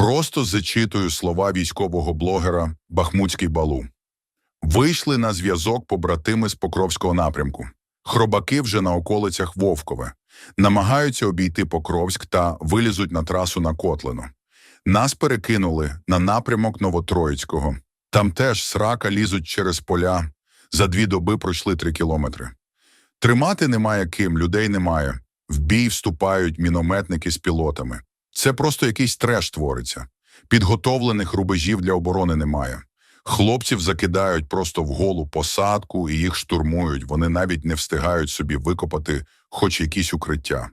Просто зачитую слова військового блогера Бахмутський Балу. Вийшли на зв'язок побратими з Покровського напрямку. Хробаки вже на околицях Вовкове. Намагаються обійти Покровськ та вилізуть на трасу на Котлину. Нас перекинули на напрямок Новотроїцького. Там теж срака лізуть через поля. За дві доби пройшли три кілометри. Тримати немає ким, людей немає. В бій вступають мінометники з пілотами. Це просто якийсь треш твориться. Підготовлених рубежів для оборони немає. Хлопців закидають просто в голу посадку і їх штурмують. Вони навіть не встигають собі викопати хоч якісь укриття.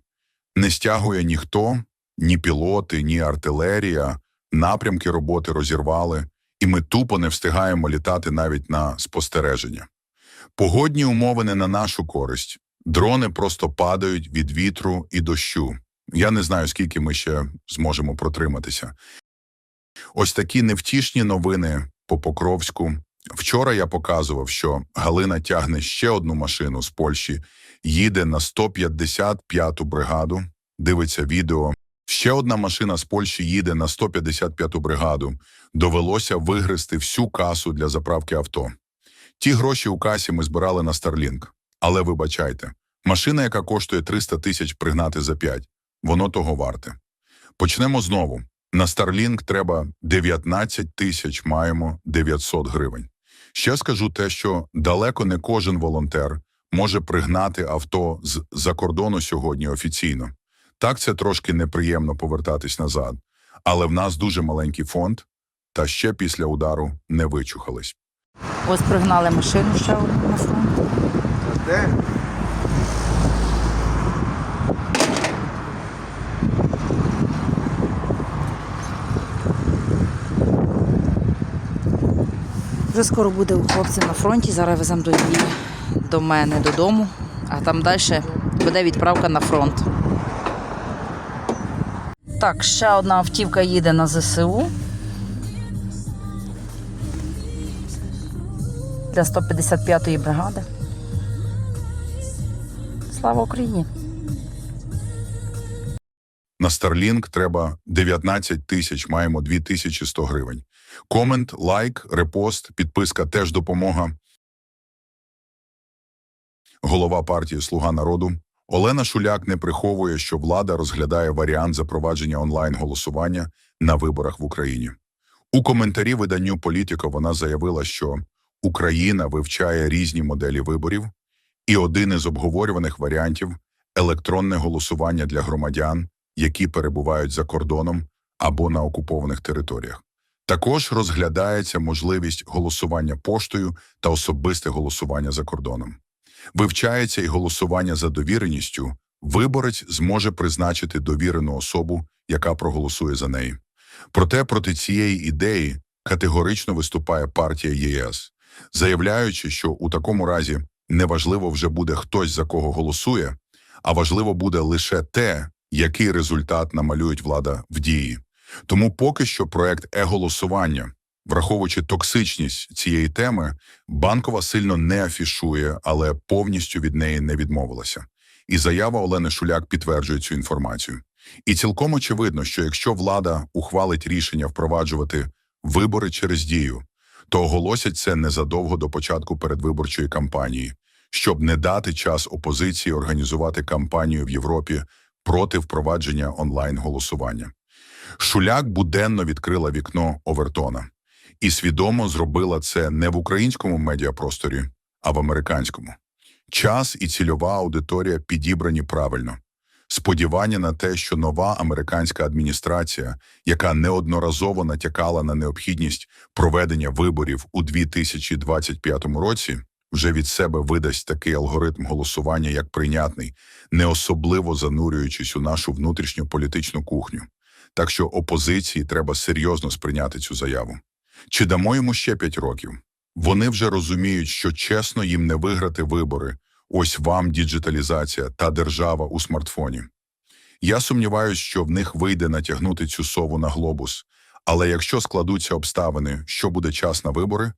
Не стягує ніхто, ні пілоти, ні артилерія. Напрямки роботи розірвали, і ми тупо не встигаємо літати навіть на спостереження. Погодні умови не на нашу користь. Дрони просто падають від вітру і дощу. Я не знаю, скільки ми ще зможемо протриматися. Ось такі невтішні новини по Покровську. Вчора я показував, що Галина тягне ще одну машину з Польщі, їде на 155-ту бригаду, дивиться відео. Ще одна машина з Польщі їде на 155-ту бригаду. Довелося вигризти всю касу для заправки авто. Ті гроші у касі ми збирали на Starlink. Але вибачайте, машина, яка коштує 300 тисяч пригнати за 5, воно того варте. Почнемо знову. На Starlink треба 19 тисяч, маємо 900 гривень. Ще скажу те, що далеко не кожен волонтер може пригнати авто з-за кордону сьогодні офіційно. Так, це трошки неприємно повертатись назад. Але в нас дуже маленький фонд, та ще після удару не вичухались. Ось пригнали машину ще на фронт. Де? Вже скоро буде у хлопців на фронті. Зараз веземо до, її- до мене додому, а там далі буде відправка на фронт. Так, ще одна автівка їде на ЗСУ. Для 155-ї бригади. Слава Україні! На Starlink треба 19 тисяч, маємо 2100 гривень. Комент, лайк, репост, підписка теж допомога. Голова партії Слуга народу Олена Шуляк не приховує, що влада розглядає варіант запровадження онлайн-голосування на виборах в Україні. У коментарі виданню Політіко вона заявила, що Україна вивчає різні моделі виборів, і один із обговорюваних варіантів електронне голосування для громадян, які перебувають за кордоном або на окупованих територіях. Також розглядається можливість голосування поштою та особисте голосування за кордоном. Вивчається і голосування за довіреністю. Виборець зможе призначити довірену особу, яка проголосує за неї. Проте проти цієї ідеї категорично виступає партія ЄС, заявляючи, що у такому разі неважливо вже буде хтось за кого голосує, а важливо буде лише те, який результат намалюють влада в дії. Тому поки що проект е-голосування, враховуючи токсичність цієї теми, банкова сильно не афішує, але повністю від неї не відмовилася. І заява Олени Шуляк підтверджує цю інформацію. І цілком очевидно, що якщо влада ухвалить рішення впроваджувати вибори через дію, то оголосять це незадовго до початку передвиборчої кампанії, щоб не дати час опозиції організувати кампанію в Європі проти впровадження онлайн-голосування. Шуляк буденно відкрила вікно Овертона і свідомо зробила це не в українському медіапросторі, а в американському. Час і цільова аудиторія підібрані правильно. Сподівання на те, що нова американська адміністрація, яка неодноразово натякала на необхідність проведення виборів у 2025 році, вже від себе видасть такий алгоритм голосування як прийнятний, не особливо занурюючись у нашу внутрішню політичну кухню. Так що опозиції треба серйозно сприйняти цю заяву. Чи дамо йому ще п'ять років? Вони вже розуміють, що чесно їм не виграти вибори. Ось вам діджиталізація та держава у смартфоні. Я сумніваюся, що в них вийде натягнути цю сову на глобус. Але якщо складуться обставини, що буде час на вибори,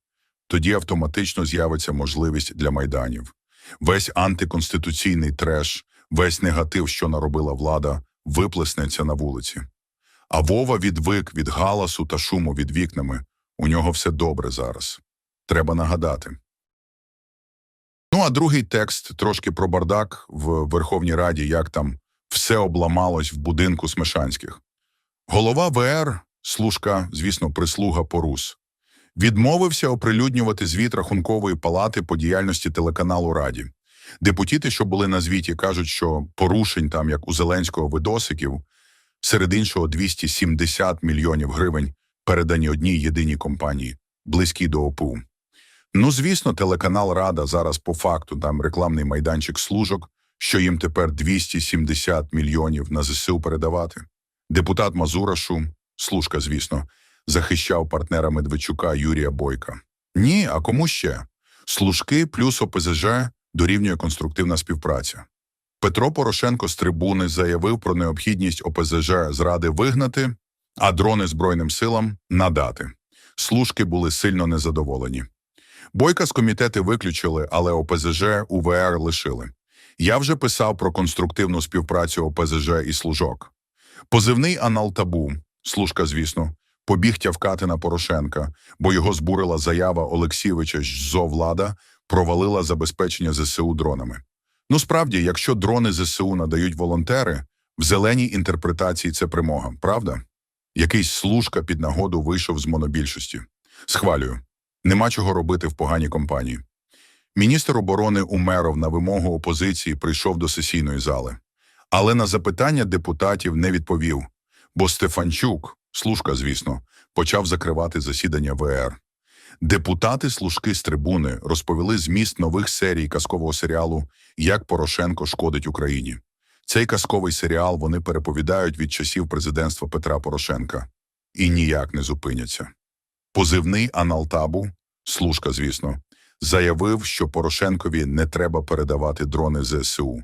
тоді автоматично з'явиться можливість для майданів. Весь антиконституційний треш, весь негатив, що наробила влада, виплеснеться на вулиці. А Вова відвик від галасу та шуму від вікнами. У нього все добре зараз. Треба нагадати. Ну, а другий текст трошки про бардак в Верховній Раді, як там все обламалось в будинку Смешанських. Голова ВР, служка, звісно, прислуга Порус, відмовився оприлюднювати звіт Рахункової палати по діяльності телеканалу Раді. Депутати, що були на звіті, кажуть, що порушень там, як у Зеленського видосиків, серед іншого 270 мільйонів гривень передані одній єдиній компанії, близькій до ОПУ. Ну, звісно, телеканал Рада зараз по факту там рекламний майданчик служок, що їм тепер 270 мільйонів на ЗСУ передавати. Депутат Мазурашу, служка, звісно, захищав партнера Медведчука Юрія Бойка. Ні, а кому ще? Служки плюс ОПЗЖ дорівнює конструктивна співпраця. Петро Порошенко з трибуни заявив про необхідність ОПЗЖ з Ради вигнати, а дрони Збройним силам надати. Служки були сильно незадоволені. Бойка з комітети виключили, але ОПЗЖ УВР лишили. Я вже писав про конструктивну співпрацю ОПЗЖ і служок. Позивний Аналтабу, служка, звісно, побіг тявкати на Порошенка, бо його збурила заява Олексійовича з зовлада провалила забезпечення ЗСУ дронами. Ну, справді, якщо дрони ЗСУ надають волонтери, в зеленій інтерпретації це примога, правда? Якийсь служка під нагоду вийшов з монобільшості. Схвалюю. Нема чого робити в поганій компанії. Міністр оборони Умеров на вимогу опозиції прийшов до сесійної зали. Але на запитання депутатів не відповів, бо Стефанчук, служка, звісно, почав закривати засідання ВР. Депутати служки з трибуни розповіли зміст нових серій казкового серіалу Як Порошенко шкодить Україні. Цей казковий серіал вони переповідають від часів президентства Петра Порошенка і ніяк не зупиняться. Позивний Аналтабу, служка, звісно, заявив, що Порошенкові не треба передавати дрони ЗСУ.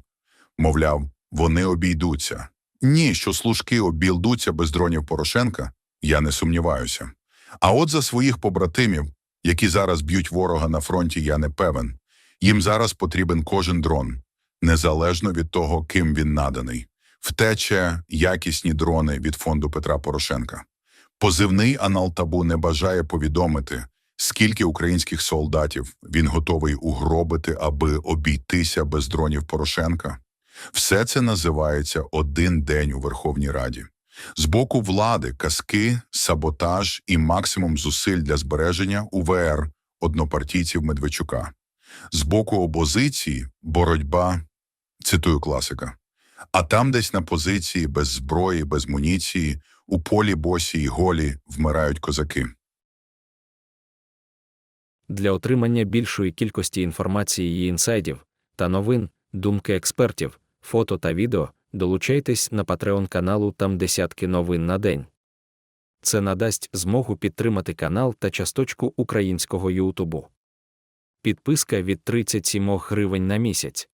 Мовляв, вони обійдуться. Ні, що служки обійдуться без дронів Порошенка, я не сумніваюся. А от за своїх побратимів, які зараз б'ють ворога на фронті, я не певен. Їм зараз потрібен кожен дрон, незалежно від того, ким він наданий. Втече якісні дрони від фонду Петра Порошенка. Позивний Аналтабу не бажає повідомити, скільки українських солдатів він готовий угробити, аби обійтися без дронів Порошенка. Все це називається один день у Верховній Раді. З боку влади казки, саботаж і максимум зусиль для збереження УВР однопартійців Медведчука. З боку опозиції боротьба, цитую класика. А там десь на позиції без зброї, без муніції, у полі босі й голі вмирають козаки. Для отримання більшої кількості інформації і інсайдів та новин, думки експертів, фото та відео, долучайтесь на Patreon каналу там десятки новин на день. Це надасть змогу підтримати канал та часточку українського Ютубу. Підписка від 37 гривень на місяць.